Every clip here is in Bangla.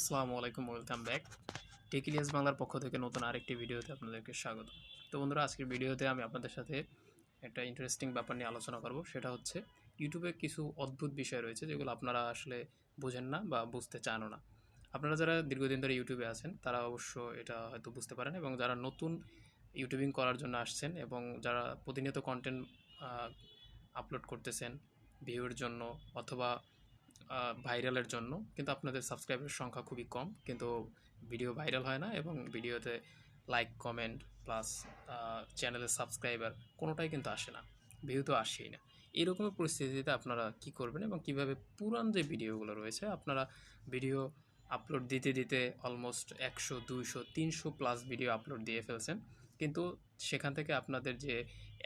আসসালামু আলাইকুম, ওয়েলকাম ব্যাক। টেকিলিয়াস বাংলার পক্ষ থেকে নতুন আরেকটি ভিডিওতে আপনাদেরকে স্বাগত। তো বন্ধুরা, আজকের ভিডিওতে আমি আপনাদের সাথে একটা ইন্টারেস্টিং ব্যাপার নিয়ে আলোচনা করব। সেটা হচ্ছে ইউটিউবে কিছু অদ্ভুত বিষয় রয়েছে যেগুলো আপনারা আসলে বোঝেন না বা বুঝতে চানও না। আপনারা যারা দীর্ঘদিন ধরে ইউটিউবে আছেন, তারা অবশ্য এটা হয়তো বুঝতে পারেন এবং যারা নতুন ইউটিউবিং করার জন্য আসছেন এবং যারা প্রতিনিয়ত কন্টেন্ট আপলোড করতেছেন ভিউর জন্য অথবা ভাইরালের জন্য। কিন্তু আপনাদের সাবস্ক্রাইবের সংখ্যা খুবই কম। কিন্তু ভিডিও ভাইরাল হয় না এবং ভিডিওতে লাইক কমেন্ট প্লাস চ্যানেলের সাবস্ক্রাইবার কোনোটাই কিন্তু আসে না। ভিউ তো আসেই না। এরকমের পরিস্থিতিতে আপনারা কি করবেন এবং কীভাবে পুরান যে ভিডিওগুলো রয়েছে, আপনারা ভিডিও আপলোড দিতে দিতে অলমোস্ট একশো, দুইশো, তিনশো প্লাস ভিডিও আপলোড দিয়ে ফেলছেন। কিন্তু সেখান থেকে আপনাদের যে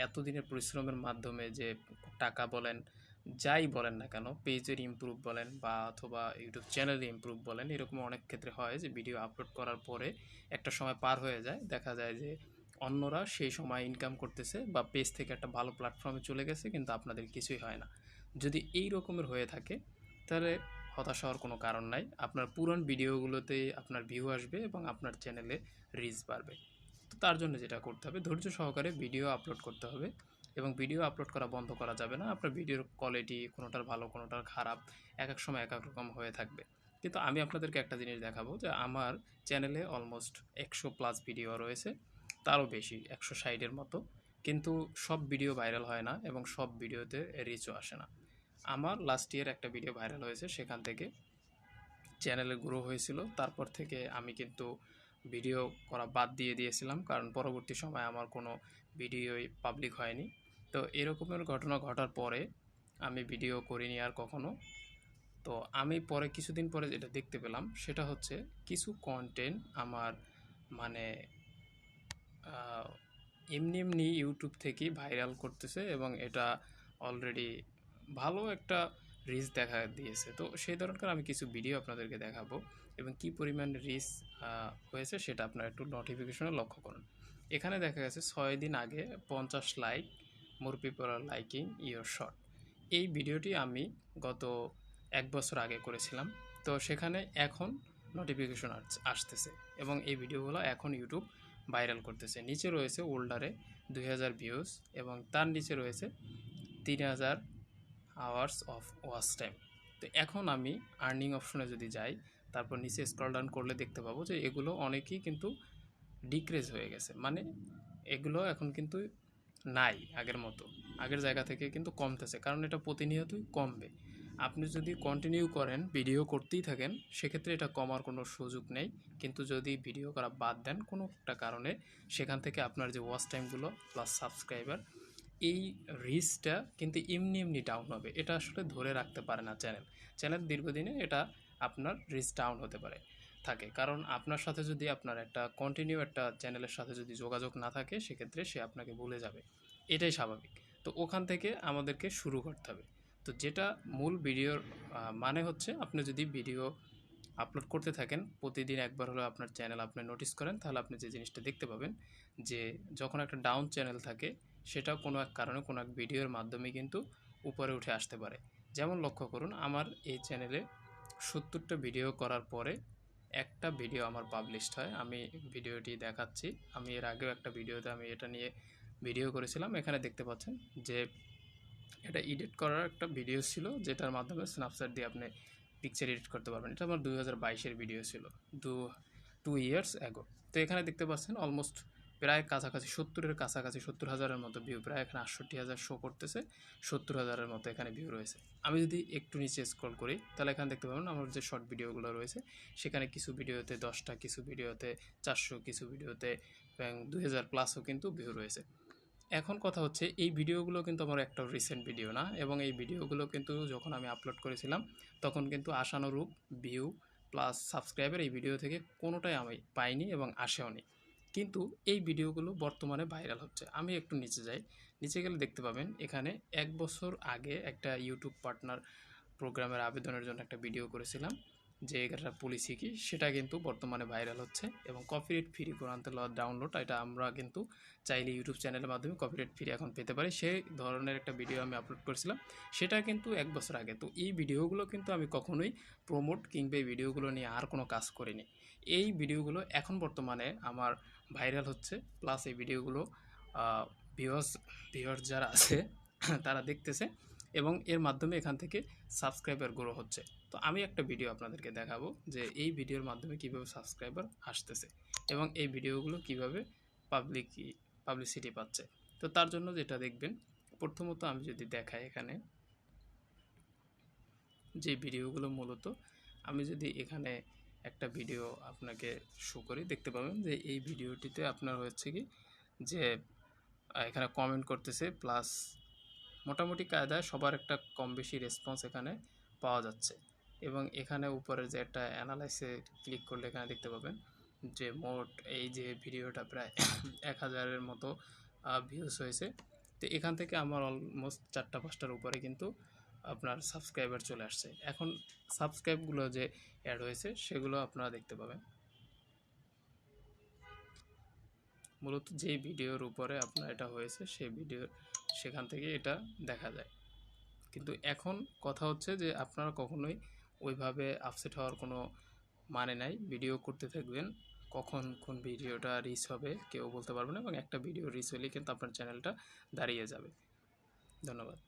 এতদিনের পরিশ্রমের মাধ্যমে যে টাকা বলেন যাই বলেন না কেন পেজের ইমপ্রুভ বলেন বা অথবা ইউটিউব চ্যানেলের ইমপ্রুভ বলেন, এরকম অনেক ক্ষেত্রে হয় যে ভিডিও আপলোড করার পরে একটা সময় পার হয়ে যায়। দেখা যায় যে অন্যরা সেই সময় ইনকাম করতেছে বা পেজ থেকে একটা ভালো প্ল্যাটফর্মে চলে গেছে, কিন্তু আপনাদের কিছুই হয় না। যদি এই রকমের হয়ে থাকে, তাহলে হতাশ হওয়ার কোনো কারণ নাই। আপনার পুরান ভিডিওগুলোতে আপনার ভিউ আসবে এবং আপনার চ্যানেলে রিচ বাড়বে। তো তার জন্য যেটা করতে হবে, ধৈর্য সহকারে ভিডিও আপলোড করতে হবে। এবং ভিডিও আপলোড করা বন্ধ করা যাবে না। আপনার ভিডিওর কোয়ালিটি কোনোটার ভালো, কোনোটার খারাপ এক এক সময় এক এক রকম হয়ে থাকবে। কিন্তু আমি আপনাদেরকে একটা জিনিস দেখাবো যে আমার চ্যানেলে অলমোস্ট একশো প্লাস ভিডিও রয়েছে। তারও বেশি, একশো ষাটের মতো। কিন্তু সব ভিডিও ভাইরাল হয় না এবং সব ভিডিওতে রিচও আসে না। আমার লাস্ট ইয়ার একটা ভিডিও ভাইরাল হয়েছে, সেখান থেকে চ্যানেলে গ্রো হয়েছিল। তারপর থেকে আমি কিন্তু ভিডিও করা বাদ দিয়ে দিয়েছিলাম। কারণ পরবর্তী সময় আমার কোনো ভিডিওই পাবলিক হয়নি। তো এরকমের ঘটনা ঘটার পরে আমি ভিডিও করিনি আর কখনো। তো আমি পরে কিছুদিন পরে যেটা দেখতে পেলাম, সেটা হচ্ছে কিছু কন্টেন্ট আমার মানে এমনি এমনি ইউটিউব থেকেই ভাইরাল করতেছে এবং এটা অলরেডি ভালো একটা রিচ দেখা দিয়েছে। তো সেই ধরনের আমি কিছু ভিডিও আপনাদেরকে দেখাবো এবং কি পরিমাণ রিচ হয়েছে সেটা আপনারা একটু নোটিফিকেশনে লক্ষ্য করুন। এখানে দেখা গেছে ছয় দিন আগে পঞ্চাশ like more people are liking your short এই ভিডিওটি আমি গত এক বছর আগে করেছিলাম। তো সেখানে এখন নোটিফিকেশন আসতেছে এবং এই ভিডিওগুলো এখন ইউটিউব ভাইরাল করতেছে। নিচে রয়েছে ওল্ডারে দুই হাজার ভিউজ এবং তার নিচে রয়েছে তিন হাজার আওয়ার্স অফ ওয়াচ টাইম তো এখন আমি আর্নিং অপশনে যদি যাই, তারপর নিচে স্ক্রল ডাউন করলে দেখতে পাবো যে এগুলো অনেকেই কিন্তু ডিক্রেজ হয়ে গেছে। মানে এগুলো এখন কিন্তু নাই আগের মতো। আগের জায়গা থেকে কিন্তু কমতেছে, কারণ এটা প্রতিনিয়তই কমবে। আপনি যদি কন্টিনিউ করেন ভিডিও করতেই থাকেন, সেক্ষেত্রে এটা কমার কোনো সুযোগ নেই। কিন্তু যদি ভিডিও করা বাদ দেন কোনো একটা কারণে, সেখান থেকে আপনার যে ওয়াচ টাইমগুলো প্লাস সাবস্ক্রাইবার এই রিচটা কিন্তু এমনি এমনি ডাউন হবে। এটা আসলে ধরে রাখতে পারে না চ্যানেল চ্যানেল দীর্ঘদিনে এটা আপনার রিচ ডাউন হতে পারে। থাকে। কারণ আপনার সাথে যদি আপনার একটা কন্টিনিউ একটা চ্যানেলের সাথে যদি যোগাযোগ না থাকে, সেক্ষেত্রে সে আপনাকে ভুলে যাবে। এটাই স্বাভাবিক। তো ওখান থেকে আমাদেরকে শুরু করতে হবে। তো যেটা মূল ভিডিওর মানে হচ্ছে আপনি যদি ভিডিও আপলোড করতে থাকেন, প্রতিদিন একবার হলেও আপনার চ্যানেল আপনি নোটিস করেন, তাহলে আপনি যে জিনিসটা দেখতে পাবেন যে যখন একটা ডাউন চ্যানেল থাকে, সেটা কোনো এক কারণে, কোনো এক ভিডিওর মাধ্যমে কিন্তু উপরে উঠে আসতে পারে। যেমন লক্ষ্য করুন, আমার এই চ্যানেলে সত্তরটা ভিডিও করার পরে একটা ভিডিও আমার পাবলিশড হয়। আমি ভিডিওটি দেখাচ্ছি। আমি এর আগেও একটা ভিডিওতে আমি এটা নিয়ে ভিডিও করেছিলাম। এখানে দেখতে পাচ্ছেন যে এটা এডিট করার একটা ভিডিও ছিল, যেটার মাধ্যমে স্ন্যাপচ্যাট দিয়ে আপনি পিকচার এডিট করতে পারবেন। এটা আমার দুই হাজার ভিডিও ছিল, দু টু ইয়ার্স অ্যাগো তো এখানে দেখতে পাচ্ছেন অলমোস্ট প্রায় কাছাকাছি, সত্তরের কাছাকাছি, সত্তর হাজারের মতো ভিউ প্রায় এখানে আটষট্টি হাজার শো করতেছে, সত্তর হাজারের মতো এখানে ভিউ রয়েছে। আমি যদি একটু নিচে স্ক্রল করি, তাহলে এখানে দেখতে পাবেন আমার যে শর্ট ভিডিওগুলো রয়েছে, সেখানে কিছু ভিডিওতে দশটা, কিছু ভিডিওতে চারশো, কিছু ভিডিওতে দুই হাজার প্লাসও কিন্তু ভিউ রয়েছে। এখন কথা হচ্ছে, এই ভিডিওগুলো কিন্তু আমার একটা রিসেন্ট ভিডিও না, এবং এই ভিডিওগুলো কিন্তু যখন আমি আপলোড করেছিলাম, তখন কিন্তু আশানুরূপ ভিউ প্লাস সাবস্ক্রাইবার এই ভিডিও থেকে কোনোটাই আমি পাইনি এবং আসেও নি। কিন্তু এই ভিডিওগুলো বর্তমানে ভাইরাল হচ্ছে। আমি একটু নিচে যাই। নিচে গেলে দেখতে পাবেন, এখানে এক বছর আগে একটা ইউটিউব পার্টনার প্রোগ্রামের আবেদনের জন্য একটা ভিডিও করেছিলাম, যে একটা পলিসি কি, সেটা কিন্তু বর্তমানে ভাইরাল হচ্ছে এবং কপিরাইট ফ্রি কোরআন তেলাওয়াত ডাউনলোড এটা আমরা কিন্তু চাইলে ইউটিউব চ্যানেলের মাধ্যমে কপিরাইট ফ্রি এখন পেতে পারি। সেই ধরনের একটা ভিডিও আমি আপলোড করেছিলাম, সেটা কিন্তু এক বছর আগে। তো এই ভিডিওগুলো কিন্তু আমি কখনোই প্রমোট কিংবা এই ভিডিওগুলো নিয়ে আর কোনো কাজ করিনি। এই ভিডিওগুলো এখন বর্তমানে আমার ভাইরাল হচ্ছে প্লাস এই ভিডিওগুলো ভিউয়ার্স ভিউয়ার্স যারা আছে, তারা দেখতেছে এবং এর মাধ্যমে এখান থেকে সাবস্ক্রাইবার গ্রো হচ্ছে। তো আমি একটা ভিডিও আপনাদেরকে দেখাবো যে এই ভিডিওর মাধ্যমে কীভাবে সাবস্ক্রাইবার আসতেছে এবং এই ভিডিওগুলো কীভাবে পাবলিক পাবলিসিটি পাচ্ছে। তো তার জন্য যেটা দেখবেন, প্রথমত আমি যদি দেখাই এখানে, যে ভিডিওগুলো মূলত, আমি যদি এখানে একটা ভিডিও আপনাকে শো করি। দেখতে পাবেন যে এই ভিডিওটিতে আপনার হচ্ছে কি যে এখানে কমেন্ট করতেছে প্লাস মোটামুটি কায়দায় সবার একটা কম বেশি রেসপন্স এখানে পাওয়া যাচ্ছে। এবং এখানে উপরে যে একটা অ্যানালাইসে ক্লিক করলে এখানে দেখতে পাবেন যে মোট এই যে ভিডিওটা প্রায় এক হাজারের মতো ভিউজ হয়েছে। তো এখান থেকে আমার অলমোস্ট চারটা পাঁচটার উপরে কিন্তু আপনার সাবস্ক্রাইবার চলে আসছে। এখন সাবস্ক্রাইবগুলো যে অ্যাড হয়েছে, সেগুলো আপনারা দেখতে পাবেন। মূলত যে ভিডিওর উপরে আপনার এটা হয়েছে, সেই ভিডিও, সেখান থেকে এটা দেখা যায়। কিন্তু এখন কথা হচ্ছে যে আপনারা কখনোই ওইভাবে আপসেট হওয়ার কোনো মানে নাই। ভিডিও করতে থাকবেন, কখন কোন ভিডিওটা রিচ হবে কেউ বলতে পারবে না এবং একটা ভিডিও রিচ হলেই কিন্তু আপনার চ্যানেলটা দাঁড়িয়ে যাবে। ধন্যবাদ।